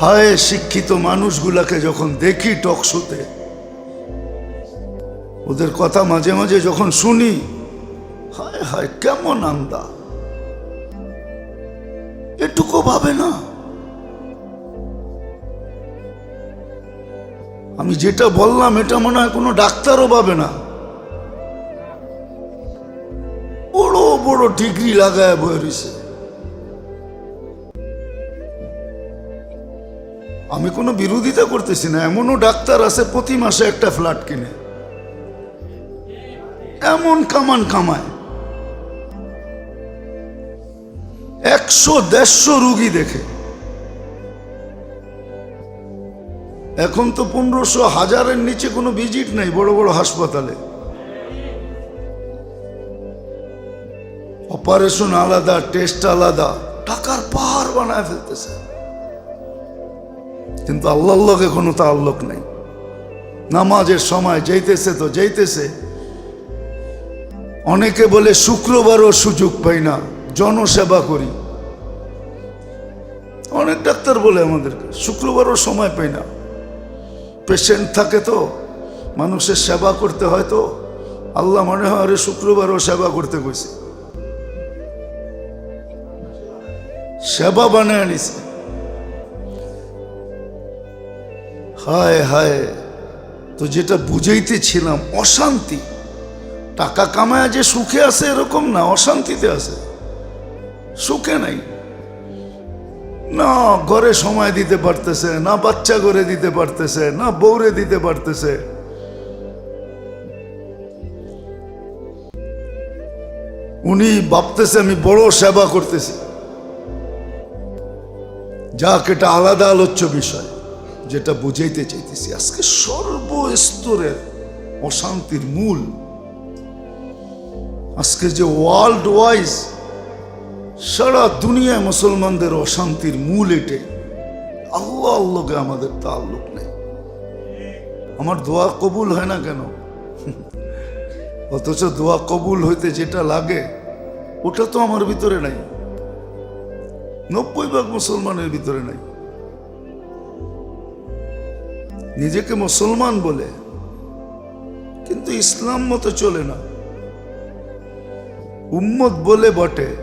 হায় শিক্ষিত মানুষগুলাকে যখন দেখি টকশোতে ওদের কথা মাঝে মাঝে যখন শুনি, হায় হায় কেমন আন্দা। এটুকু ভাবে না। আমি যেটা বললাম, এটা মনে হয় কোনো ডাক্তারও পাবে না। বড় বড় ডিগ্রি লাগায় বয়ে রয়েছে আমি কোনো বিরোধিতা করতেছি না, এমনও ডাক্তার আছে প্রতি মাসে একটা ফ্ল্যাট কিনে। এমন কামান কামায়। একশো, দেড়শো রুগী দেখে। এখন তো পনেরোশো, হাজারের নিচে কোনো ভিজিট নাই বড় বড় হাসপাতালে। অপারেশন আলাদা, টেস্ট আলাদা, টাকার পাহাড় বানায় ফেলতেছে। কিন্তু আল্লাহর লগে কোনো তাল্লুক নাই। নামাজের সময় যাইতেছে তো যাইতেছে। অনেকে বলে, শুক্রবারও সুযোগ পাই না, জনসেবা করি। অনেক ডাক্তার বলে আমাদেরকে, শুক্রবারও সময় পাই না। পেশেন্ট থাকে তো, মানুষের সেবা করতে হয় তো। আল্লাহ মনে হয়, আরে, শুক্রবারও সেবা করতে কইছে সেবা বানায় আনিছে হায় হায়, তো যেটা বুঝাইতেছিলাম, অশান্তি। টাকা কামায় যে সুখে আছে এরকম না, অশান্তিতে আছে। সুখে নাই। না ঘরে সময় দিতে পারতেছে, না বাচ্চা করে দিতে পারতেছে, না বউরে দিতে পারতেছে। উনি ভাবতেছে, আমি বড় সেবা করতেছি। যাক, এটা আলাদা আলোচ্য বিষয়। যেটা বুঝাইতে চাইতেছি, আজকে সর্বস্তরের অশান্তির মূল। আজকে যে ওয়ার্ল্ড ওয়াইজ সারা দুনিয়ায় মুসলমানদের অশান্তির মূল এটে আল্লাহ আল্লাহকে আমাদের তাল্লুক নেই। আমার দোয়া কবুল হয় না কেন? অথচ দোয়া কবুল হইতে যেটা লাগে, ওটা তো আমার ভিতরে নাই। নব্বই ভাগ মুসলমানের ভিতরে নাই। নিজেকে মুসলমান বলে, কিন্তু ইসলাম মতো চলে না। উম্মত বলে বটে,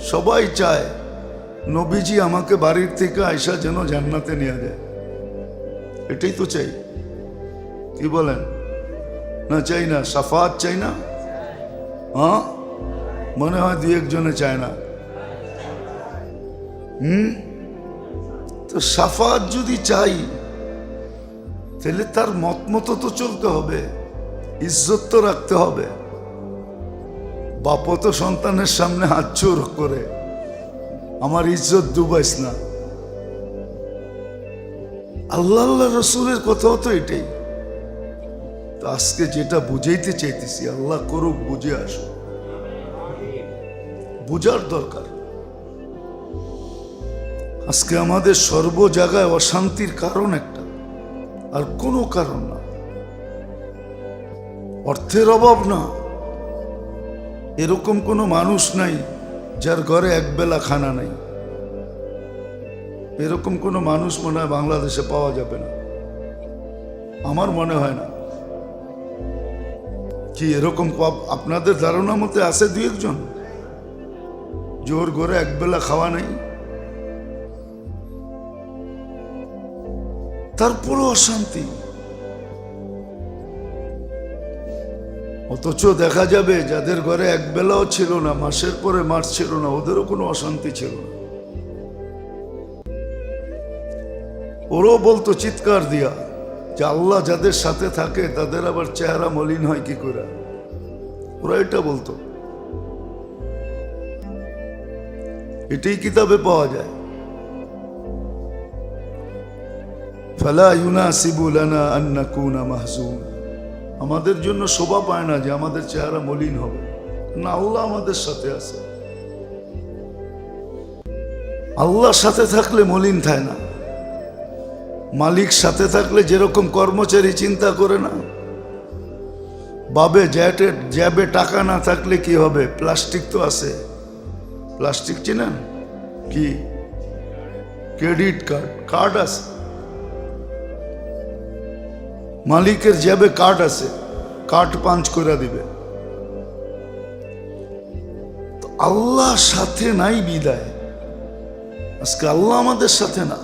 সবাই চায় নবীজি আমাকে বাড়ির থেকে আয়সা যেন জান্নাতে নিয়ে যায়। এটাই তো চাই। কি বলেন? না চাই না, সাফাত চাই না? হ্যাঁ? মনে হয় দু একজনে চায় না। হুম? তো সাফাত যদি চাই তাহলে তার মত মতো তো চলতে হবে, ইজ্জত তো রাখতে হবে। বাপ তো সন্তানের সামনে হাত চোর করে, আমার ইজ্জত ডুবাইস না। আল্লাহ আল্লাহ রসুলের কথাও তো এটাই। তো আজকে যেটা বুঝাইতে চাইতেছি, আল্লাহ করুক বুঝে আসো বুঝার দরকার। আজকে আমাদের সর্ব জায়গায় অশান্তির কারণ একটা। আর কোনো কারণ না। অর্থের অভাব না। এরকম কোনো মানুষ নাই যার ঘরে একবেলা খানা নাই। এরকম কোনো মানুষ মনে হয় বাংলাদেশে পাওয়া যাবে না। আমার মনে হয় না। কি এরকম আপনাদের ধারণা মতে আছে দু একজন? জোর ঘরে একবেলা খাওয়া নেই? তারপরও অশান্তি। অথচ দেখা যাবে যাদের ঘরে এক বেলাও ছিল না, মাসের পরে মাস ছিল না, ওদেরও কোনো অশান্তি ছিল না। ওরও বলতো চিৎকার দিয়া যে আল্লাহ যাদের সাথে থাকে তাদের আবার চেহারা মলিন হয় কি করে? ওরা এটা বলতো। এটাই কিতাবে পাওয়া যায়। ফালা ইউনাসিবু লানা আন নাকুনা মাহজুন আমাদের জন্য শোভা পায় না যে আমাদের চেহারা মলিন হবে। না, আল্লাহ আমাদের সাথে আছে। আল্লাহর সাথে থাকলে মলিন থাকে না। মালিক সাথে থাকলে যেরকম কর্মচারী চিন্তা করে না। বাবে জ্যাটে, জ্যাবে টাকা না থাকলে কি হবে? প্লাস্টিক তো আছে। প্লাস্টিক চিনেন? কি? Credit card. কার্ড আছে। মালিকের যাবে কাঠ আছে, কাঠ পাঞ্চ করে দিবে। আল্লাহ সাথে নাই বিদায়। আজকে আল্লাহ আমাদের সাথে না।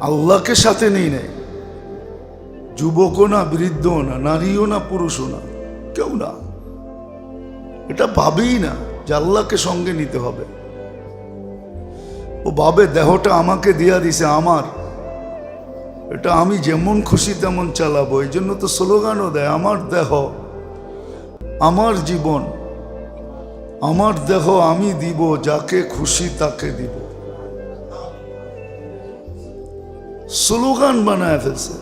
আল্লাহকে সাথে নেই নাই। যুবকও না, বৃদ্ধও না, নারীও না, পুরুষও না, কেউ না। এটা ভাবেই না যে আল্লাহকে সঙ্গে নিতে হবে। ও ভাবে, দেহটা আমাকে দিয়া দিছে, আমার। এটা আমি যেমন খুশি তেমন চালাবো, এই জন্য তো স্লোগানও দেয়, আমার দেহ, আমার জীবন, আমার দেহ আমি দিব, যাকে খুশি তাকে দিব। স্লোগান বানায় ফেলছে,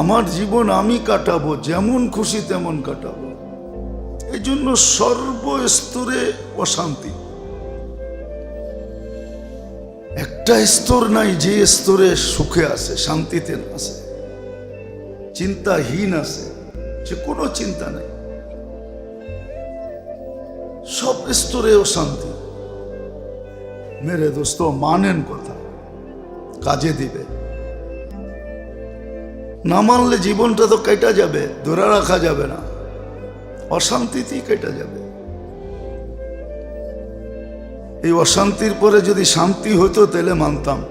আমার জীবন আমি কাটাবো, যেমন খুশি তেমন কাটাবো। এই জন্য সর্বস্তরে অশান্তি। একটা স্তর নাই, যে স্তরে সুখে আছে, শান্তিতে আছে, চিন্তাহীন আছে যে কোনো চিন্তা নেই। সব স্তরে অশান্তি মেরে দোস্ত, মানেন কথা, কাজে দিবে। না মানলে জীবনটা তো কেটে যাবে, ধরে রাখা যাবে না। অশান্তিতেই কেটে যাবে। এই অশান্তির পরে যদি শান্তি হতো, তাহলে মানতাম।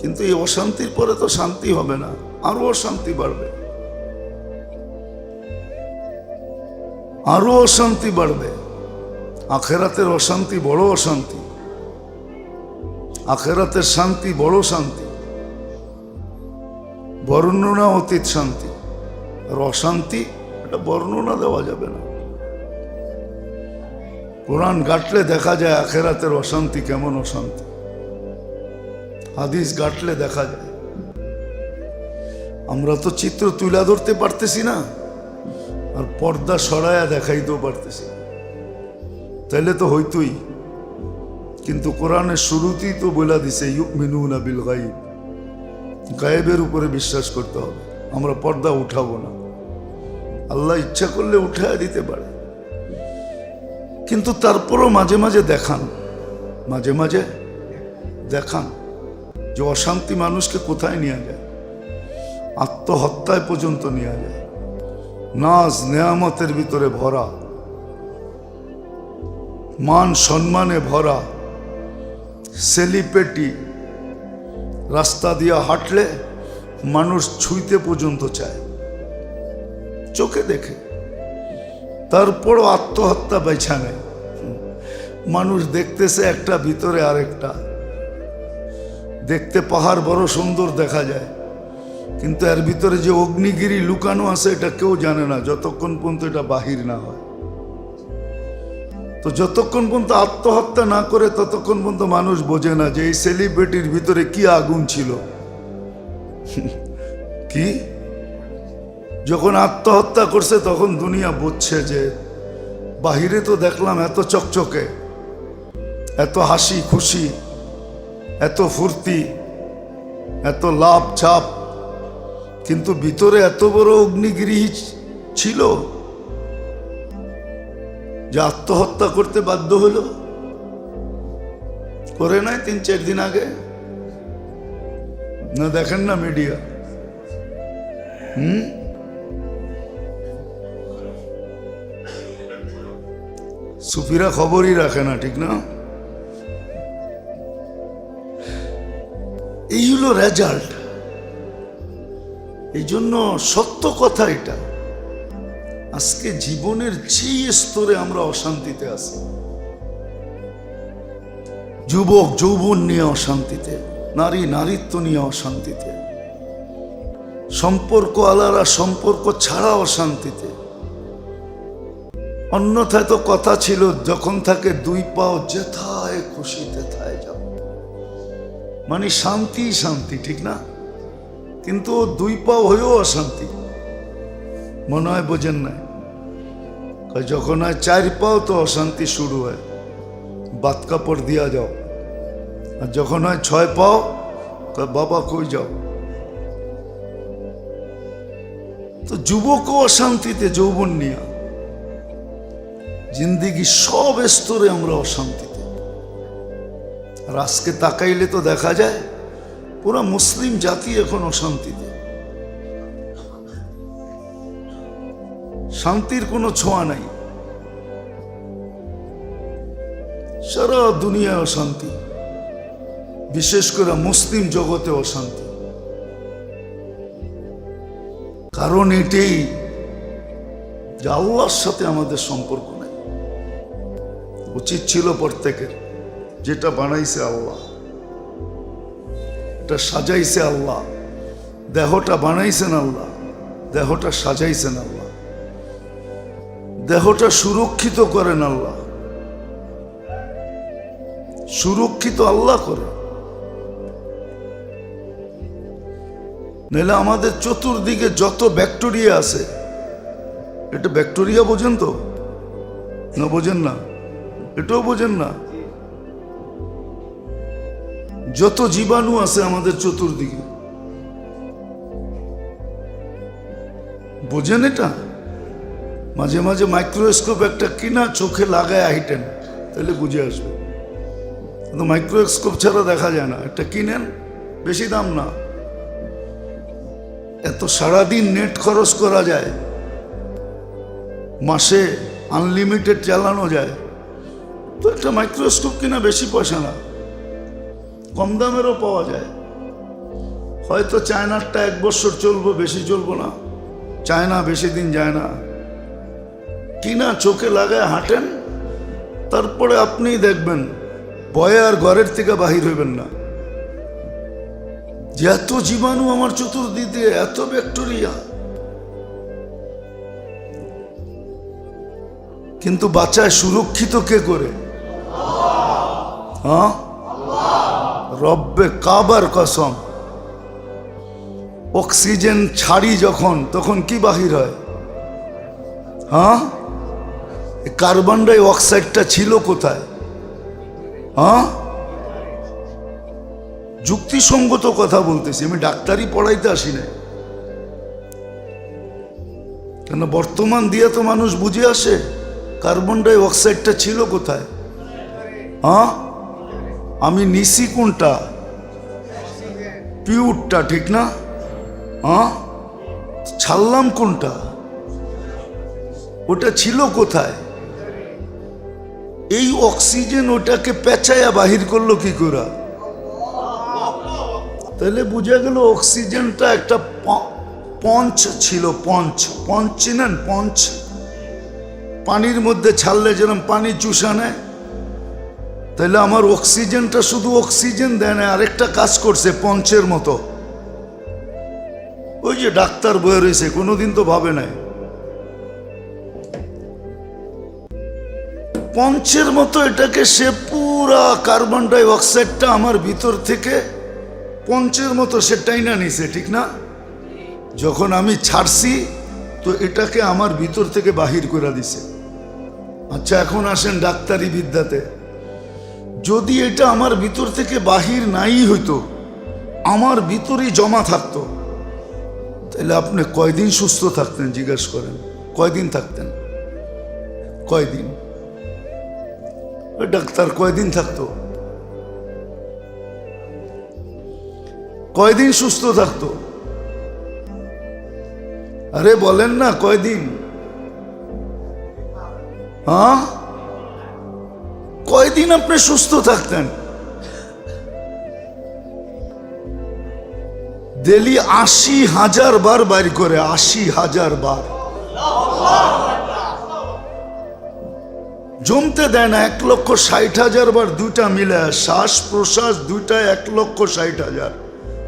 কিন্তু এই অশান্তির পরে তো শান্তি হবে না, আরও অশান্তি বাড়বে। আরও অশান্তি বাড়বে। আখেরাতের অশান্তি বড় অশান্তি। আখেরাতের শান্তি বড় শান্তি। বর্ণনা অতীত শান্তি। আর অশান্তি এটা বর্ণনা দেওয়া যাবে না। কোরআন গাটলে দেখা যায় আখেরাতের অশান্তি কেমন অশান্তি। হাদিস গাটলে দেখা যায়। আমরা তো চিত্র তুলে ধরতে পারতেছি না, আর পর্দা সরায়া দেখাইতেও পারতেছি। তাইলে তো হইতই, কিন্তু কোরআনের শুরুতেই তো বলে দিছে ইউক মিনুনা বিল গাইব গায়েবের উপরে বিশ্বাস করতে হবে, আমরা পর্দা উঠাবো না। আল্লাহ ইচ্ছা করলে উঠায় দিতে পারে। কিন্তু তারপরও মাঝে মাঝে দেখান। মাঝে মাঝে দেখান যে অশান্তি মানুষকে কোথায় নিয়ে যায়। আত্মহত্যায় পর্যন্ত নিয়ে যায়। নাজ নেয়ামতের ভিতরে ভরা। মান সম্মানে ভরা। সেলিপেটি রাস্তা দিয়ে হাঁটলে মানুষ ছুঁইতে পর্যন্ত চায়। চোখে দেখে। তারপরও আত্মহত্যা বেছা নেয়। মানুষ দেখতেছে একটা, ভিতরে আরেকটা। দেখতে পাহাড় বড় সুন্দর দেখা যায়। কিন্তু এর ভিতরে যে অগ্নিগিরি লুকানো আছে, এটা কেউ জানে না, যতক্ষণ পর্যন্ত এটা বাহির না হয়। তো যতক্ষণ পর্যন্ত আত্মহত্যা না করে, ততক্ষণ পর্যন্ত মানুষ বোঝে না যে এই সেলিব্রিটির ভিতরে কি আগুন ছিল। কি? যখন আত্মহত্যা করছে, তখন দুনিয়া বুঝছে যে বাহিরে তো দেখলাম এত চকচকে, এত হাসি খুশি, এত ফুর্তি, এত লাভ চাপ কিন্তু ভিতরে এত বড় অগ্নিগিরি ছিল যে আত্মহত্যা করতে বাধ্য হলো। করে নাই তিন চার দিন আগে। না, দেখেন না মিডিয়া হুম? সুফিরা খবরই রাখে না, ঠিক না? এই হলো রেজাল্ট এই জন্য সত্য কথা এটা। আজকে জীবনের যে স্তরে আমরা অশান্তিতে আছি। যুবক, যৌবন নিয়ে অশান্তিতে, নারী, নারীত্ব নিয়ে অশান্তিতে। সম্পর্ক আলারা সম্পর্ক ছাড়া অশান্তিতে। অন্যথায় তো কথা ছিল, যখন থাকে দুই পাও যেথায় খুশি তেথায় যাও মানে শান্তি শান্তি, ঠিক না? কিন্তু দুই পাও হয়েও অশান্তি। মনে হয় বোঝেন না যখন হয় চার পাও তো অশান্তি শুরু হয়, বাত কাপড় দিয়া যাও। আর যখন হয় ছয় পাও বাবা কই যাও? তো যুবকও অশান্তিতে যৌবন নিয়ে। জিন্দিগি সব স্তরে আমরা অশান্তিতে। আর আজকে তাকাইলে তো দেখা যায়, পুরো মুসলিম জাতি এখন অশান্তিতে। শান্তির কোনো ছোঁয়া নাই। সারা দুনিয়া অশান্তি, বিশেষ করে মুসলিম জগতে অশান্তি। কারণ এটাই যে আল্লাহর সাথে আমাদের সম্পর্ক উচিত ছিল প্রত্যেকের। যেটা বানাইছে আল্লাহ, এটা সাজাইছে আল্লাহ। দেহটা বানাইছেন আল্লাহ, দেহটা সাজাইছেন আল্লাহ। দেহটা সুরক্ষিত করেন আল্লাহ। সুরক্ষিত আল্লাহ করে নাহলে আমাদের চতুর্দিকে যত ব্যাকটেরিয়া আছে, এটা ব্যাকটেরিয়া বোঝেন তো? না বোঝেন না? এটাও বোঝেন না। যত জীবাণু আছে আমাদের চতুর্দিকে। বোঝেন এটা? মাঝে মাঝে মাইক্রোস্কোপ একটা কিনা চোখে লাগায় আইটেন তাহলে বুঝে আসবে। কিন্তু মাইক্রোস্কোপ ছাড়া দেখা যায় না। একটা কিনেন, বেশি দাম না। এত সারাদিন নেট খরচ করা যায়, মাসে আনলিমিটেড চালানো যায়। তো একটা মাইক্রোস্কোপ কিনা বেশি পয়সা না। কম দামেরও পাওয়া যায়। হয়তো চায়নারটা এক বছর চলবো, বেশি চলবো না। চায়না বেশি দিন যায় না। কিনা চোখে লাগায় হাঁটেন, তারপরে আপনিই দেখবেন, ভয়ে আর ঘরের থেকে বাহির হইবেন না। যে এত জীবাণু আমার চতুর্দিকে, এত ব্যাকটেরিয়া। কিন্তু বাচ্চায় সুরক্ষিত কে করে? হ্যাঁ? রব্বে কাবার কসম। অক্সিজেন ছাড়ি যখন, তখন কি বাহির হয়? হ্যাঁ? কার্বন ডাই অক্সাইডটা ছিল কোথায়? হ্যাঁ? যুক্তিসঙ্গত কথা বলতেছি, আমি ডাক্তারি পড়াইতে আসি না কেন বর্তমান দিয়ে তো মানুষ বুঝে আসে, কার্বন ডাই অক্সাইডটা ছিল কোথায়? হ্যাঁ? আমি নিছি কোনটা? পিউরটা, ঠিক না? হ্যাঁ? ছাড়লাম কোনটা? ওটা ছিল কোথায়? এই অক্সিজেন ওটাকে পেঁচাইয়া বাহির করল কি করে? তাহলে বুঝা গেল অক্সিজেনটা একটা পঞ্চ ছিল, পঞ্চ। পঞ্চ চিনেন পঞ্চ। পানির মধ্যে ছাড়লে যেরকম পানি চুষা নেয় তাহলে আমার অক্সিজেনটা শুধু অক্সিজেন দেয় না, আরেকটা কাজ করছে, পঞ্চের মতো। ওই যে ডাক্তার বয়ে রয়েছে, কোনোদিন তো ভাবে নাই। পঞ্চের মতো এটাকে সে পুরা কার্বন ডাই অক্সাইডটা আমার ভিতর থেকে পঞ্চের মতো সে টাইনা নিছে, ঠিক না? যখন আমি ছাড়ছি, তো এটাকে আমার ভিতর থেকে বাহির করে দিছে। আচ্ছা এখন আসেন ডাক্তারি বিদ্যাতে। যদি এটা আমার ভিতর থেকে বাহির নাই হইতো, আমার ভিতরেই জমা থাকতো। তাহলে আপনি কয়দিন সুস্থ থাকতেন, জিজ্ঞেস করেন? কয়দিন থাকতেন? কয়দিন? ডাক্তার কয়দিন থাকতো? কয়দিন সুস্থ থাকতো? আরে বলেন না, কয়দিন? হ্যাঁ? কয়দিন আপনি সুস্থ থাকতেন? ডেলি আশি হাজার বার বাইর করে আশি হাজার বার। জমতে দেয় না, এক লক্ষ ষাট হাজার বার দুইটা মিলে শ্বাস প্রশ্বাস দুইটা এক লক্ষ ষাট হাজার।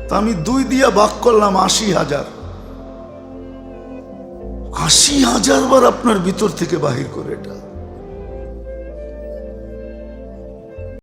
তা আমি দুই দিয়া বাক করলাম আশি হাজার। আশি হাজার বার আপনার ভিতর থেকে বাহির করে এটা।